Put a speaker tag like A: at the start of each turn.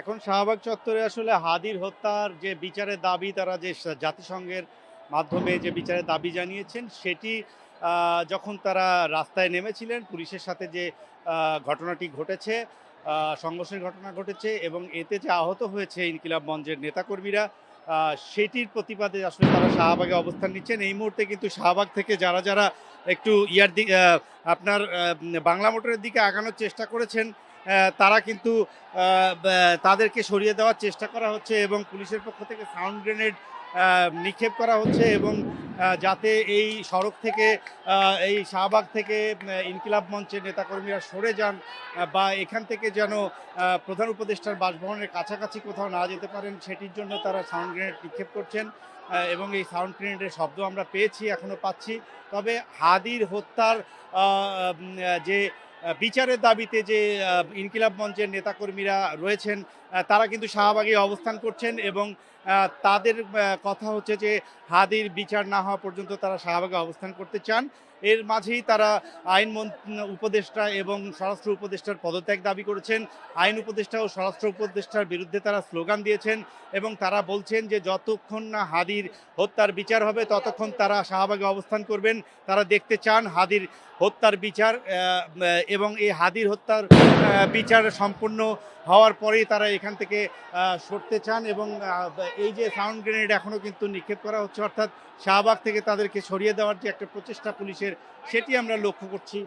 A: এখন শাহবাগ চত্বরে আসলে হাদির হত্যার যে বিচারের দাবি, তারা যে জাতিসংঘের মাধ্যমে যে বিচারের দাবি জানিয়েছেন, সেটি যখন তারা রাস্তায় নেমেছিলেন, পুলিশের সাথে যে ঘটনাটি ঘটেছে সংঘর্ষের ঘটনা ঘটেছে এবং এতে যে আহত হয়েছে ইনকিলাব মঞ্চের নেতাকর্মীরা সেটির প্রতিবাদে আসলে তারা শাহবাগে অবস্থান নিচ্ছেন। এই মুহূর্তে কিন্তু শাহবাগ থেকে যারা যারা একটু ইয়ার দিক আপনার বাংলা মোটরের দিকে আগানোর চেষ্টা করেছেন তারা কিন্তু তাদেরকে সরিয়ে দেওয়ার চেষ্টা করা হচ্ছে এবং পুলিশের পক্ষ থেকে সাউন্ড গ্রেনেড নিক্ষেপ করা হচ্ছে এবং যাতে এই সড়ক থেকে এই শাহবাগ থেকে ইনকিলাব মঞ্চের নেতাকর্মীরা সরে যান বা এখান থেকে যেন প্রধান উপদেষ্টার বাসভবনের কাছাকাছি কোথাও না যেতে পারেন, সেটির জন্য তারা সাউন্ড গ্রেনেড নিক্ষেপ করছেন এবং এই সাউন্ড গ্রেনেডের শব্দ আমরা পেয়েছি এখনও পাচ্ছি। তবে হাদির হত্যার যে বিচারের দাবিতে যে ইনকিলাব মঞ্চের নেতাকর্মীরা রয়েছেন তারা কিন্তু শাহবাগে অবস্থান করছেন এবং তাদের কথা হচ্ছে যে, হাদির বিচার না হওয়া পর্যন্ত তারা শাহবাগে অবস্থান করতে চান। এর মাঝেই তারা আইন উপদেষ্টা এবং স্বরাষ্ট্র উপদেষ্টার পদত্যাগ দাবি করেছেন। আইন উপদেষ্টা ও স্বরাষ্ট্র উপদেষ্টার বিরুদ্ধে তারা স্লোগান দিয়েছেন এবং তারা বলছেন যে, যতক্ষণ না হাদির হত্যার বিচার হবে, ততক্ষণ তারা শাহবাগে অবস্থান করবেন। তারা দেখতে চান হাদির হত্যার বিচার এবং এই হাদির হত্যার বিচার সম্পূর্ণ হওয়ার পরেই তারা এখান থেকে সরতে চান এবং এই যে সাউন্ড গ্রেনেড এখনও কিন্তু নিক্ষেপ করা হচ্ছে, অর্থাৎ শাহবাগ থেকে তাদেরকে সরিয়ে দেওয়ার যে একটা প্রচেষ্টা পুলিশের সেটি আমরা লক্ষ্য করছি।